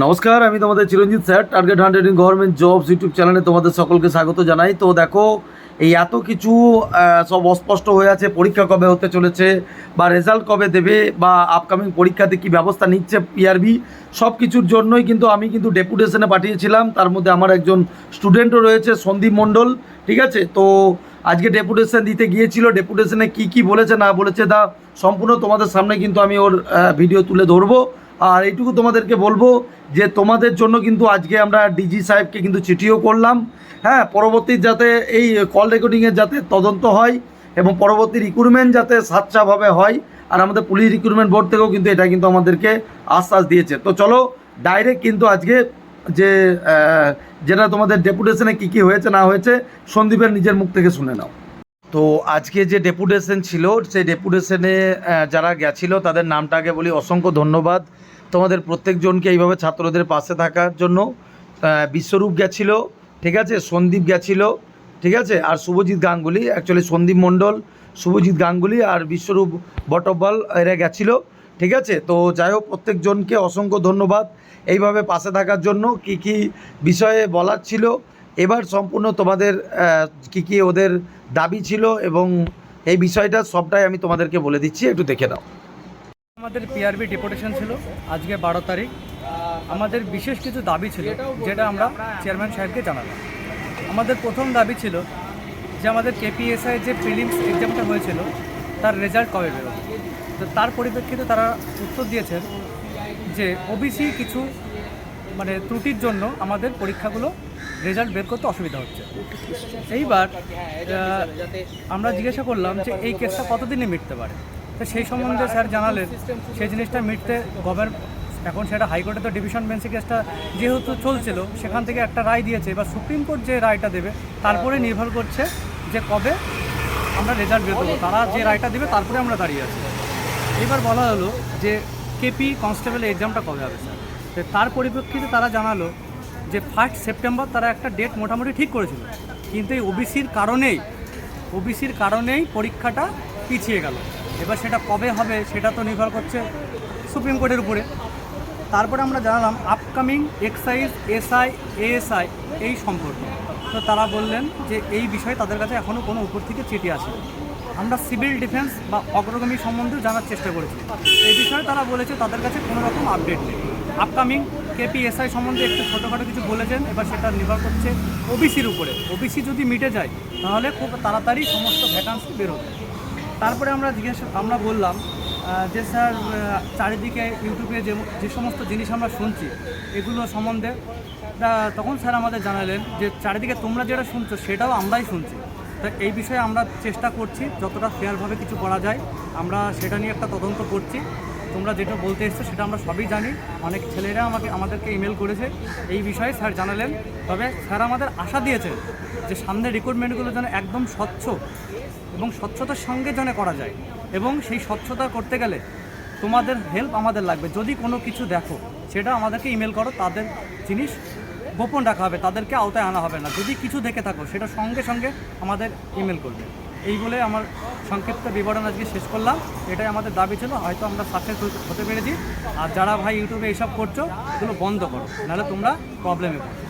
নমস্কার, আমি তোমাদের Chiranjit sir, target hundred in government jobs YouTube চ্যানেলে তোমাদের সকলকে স্বাগত জানাই। তো দেখো, এই এত কিছু সব অস্পষ্ট হয়ে আছে, পরীক্ষা কবে হতে চলেছে, বা রেজাল্ট কবে দেবে, বা আপকামিং পরীক্ষাতে কি ব্যবস্থা নিচ্ছে পিআরবি সব কিছুর জন্যই কিন্তু আমি কিন্তু ডেপুটেশনে পাঠিয়েছিলাম। তার মধ্যে আমার একজন স্টুডেন্টও রয়েছে, সন্দীপ মণ্ডল, ঠিক আছে? তো আজকে ডেপুটেশন দিতে গিয়েছিল, ডেপুটেশনে কি কি বলেছে না বলেছে তা সম্পূর্ণ তোমাদের সামনে কিন্তু আমি ওর ভিডিও তুলে ধরবো। আর এইটুকু তোমাদেরকে বলব যে তোমাদের জন্য কিন্তু আজকে আমরা ডিজি সাহেবকে কিন্তু চিঠিও করলাম। হ্যাঁ পরবর্তী যাতে এই কল রেকর্ডিংয়ের যাতে তদন্ত হয় এবং পরবর্তী রিক্রুটমেন্ট যাতে সাচ্চাভাবে হয়, আর আমাদের পুলিশ রিক্রুটমেন্ট বোর্ড থেকেও কিন্তু এটা কিন্তু আমাদেরকে আশ্বাস দিয়েছে। তো চলো ডাইরেক্ট কিন্তু আজকে যে যেটা তোমাদের ডেপুটেশনে কী কী হয়েছে, না হয়েছে, সন্দীপের নিজের মুখ থেকে শুনে নাও। তো আজকে যে ডেপুটেশন ছিল, সেই ডেপুটেশনে যারা গেছিল, তাদের নামটা আগে বলি অসংখ্য ধন্যবাদ। তোমাদের প্রত্যেকজনকে এইভাবে ছাত্রদের পাশে থাকার জন্য বিশ্বরূপ গেছিল, ঠিক আছে? সন্দীপ গেছিল, ঠিক আছে? আর শুভজিৎ গাঙ্গুলি অ্যাকচুয়ালি সন্দীপ মণ্ডল, শুভজিৎ গাঙ্গুলি আর বিশ্বরূপ বটব্বাল, এরা গেছিল। ঠিক আছে? তো যাই হোক প্রত্যেকজনকে অসংখ্য ধন্যবাদ এইভাবে পাশে থাকার জন্য। কি কি বিষয়ে বলার ছিল? এবার সম্পূর্ণ তোমাদের কি কি ওদের দাবি ছিল এবং এই বিষয়টা সবটাই আমি তোমাদেরকে বলে দিচ্ছি। একটু দেখে নাও। আমাদের পিআরবি ডেপুটেশন ছিল আজকে বারো তারিখ। আমাদের বিশেষ কিছু দাবি ছিল যেটা আমরা চেয়ারম্যান সাহেবকে জানালাম। আমাদের প্রথম দাবি ছিল যে আমাদের কেপিএসআই যে প্রিলিমস এক্সামটা হয়েছিল, তার রেজাল্ট কবে বেরোবে? তো তার পরিপ্রেক্ষিতে তারা উত্তর দিয়েছেন যে ওবিসি কিছু মানে ত্রুটির জন্য আমাদের পরীক্ষাগুলো রেজাল্ট বের করতে অসুবিধা হচ্ছে। এইবার আমরা জিজ্ঞাসা করলাম যে এই কেসটা কতদিনে মিটতে পারে? তো সেই সম্বন্ধে স্যার জানালেন, সেই জিনিসটা মিটতে গভর্নমেন্ট এখন সেটা হাইকোর্টে তো ডিভিশন বেঞ্চে কেসটা যেহেতু চলছিল, সেখান থেকে একটা রায় দিয়েছে, এবার সুপ্রিম কোর্ট যে রায়টা দেবে, তারপরে নির্ভর করছে যে কবে আমরা রেজাল্ট বের করব। তারা যে রায়টা দেবে, তারপরে আমরা দাঁড়িয়ে আছি। এবার বলা হলো যে কেপি কনস্টেবল এক্সামটা কবে হবে স্যার তার পরিপ্রেক্ষিতে তারা জানালো যে ফার্স্ট সেপ্টেম্বর তারা একটা ডেট মোটামুটি ঠিক করেছিল। কিন্তু এই ওবিসির কারণেই ওবিসির কারণেই পরীক্ষাটা পিছিয়ে গেল। এবার সেটা কবে হবে সেটা তো নির্ভর করছে সুপ্রিম কোর্টের উপরে। তারপরে আমরা জানালাম আপকামিং এক্সাইজ এসআই এএসআই এই সম্পর্কে। তো তারা বললেন যে এই বিষয়ে তাদের কাছে এখনও কোনো উপর থেকে চিঠি আসে আমরা সিভিল ডিফেন্স বা অগ্রগামী সম্বন্ধেও জানার চেষ্টা করেছি। এই বিষয়ে তারা বলেছে তাদের কাছে কোনো রকম আপডেট নেই। আপকামিং কেপিএসআই সম্বন্ধে একটু ছোটোখাটো কিছু বলেছেন, এবার সেটা নির্ভর করছে ওবিসির উপরে। ওবিসি যদি মিটে যায়, তাহলে খুব তাড়াতাড়ি সমস্ত ভ্যাকান্সি বেরোবে তারপরে আমরা জিজ্ঞেস, আমরা বললাম যে স্যার চারিদিকে ইউটিউবে যে যে সমস্ত জিনিস আমরা শুনছি, এগুলো সম্বন্ধে তখন স্যার আমাদের জানালেন যে, চারিদিকে তোমরা যেটা শুনছো, সেটাও আমরাই শুনছি। তো এই বিষয়ে আমরা চেষ্টা করছি, যতটা ফেয়ারভাবে কিছু করা যায়। আমরা সেটা নিয়ে একটা তদন্ত করছি। তোমরা যেটা বলতে এসছো সেটা আমরা সবই জানি। অনেক ছেলেরা আমাকে, আমাদেরকে ইমেল করেছে। এই বিষয়ে স্যার জানালেন। তবে স্যার আমাদের আশা দিয়েছেন যে সামনে রিক্রুটমেন্টগুলো যেন একদম স্বচ্ছ এবং স্বচ্ছতার সঙ্গে যেন করা যায়। এবং সেই স্বচ্ছতা করতে গেলে তোমাদের হেল্প আমাদের লাগবে। যদি কোনো কিছু দেখো, সেটা আমাদেরকে ইমেল করো। তাদের জিনিস গোপন রাখা হবে, তাদেরকে আওতায় আনা হবে না। যদি কিছু দেখে থাকো, সেটা সঙ্গে সঙ্গে আমাদের ইমেল করবে। এই বলে আমার সংক্ষিপ্ত বিবরণ আজকে শেষ করলাম। এটাই আমাদের দাবি ছিল, হয়তো আমরা সাকসেস হতে পেরেছি। আর যারা ভাই ইউটিউবে এইসব করছ, এগুলো বন্ধ করো, নাহলে তোমরা প্রবলেমে পড়ো।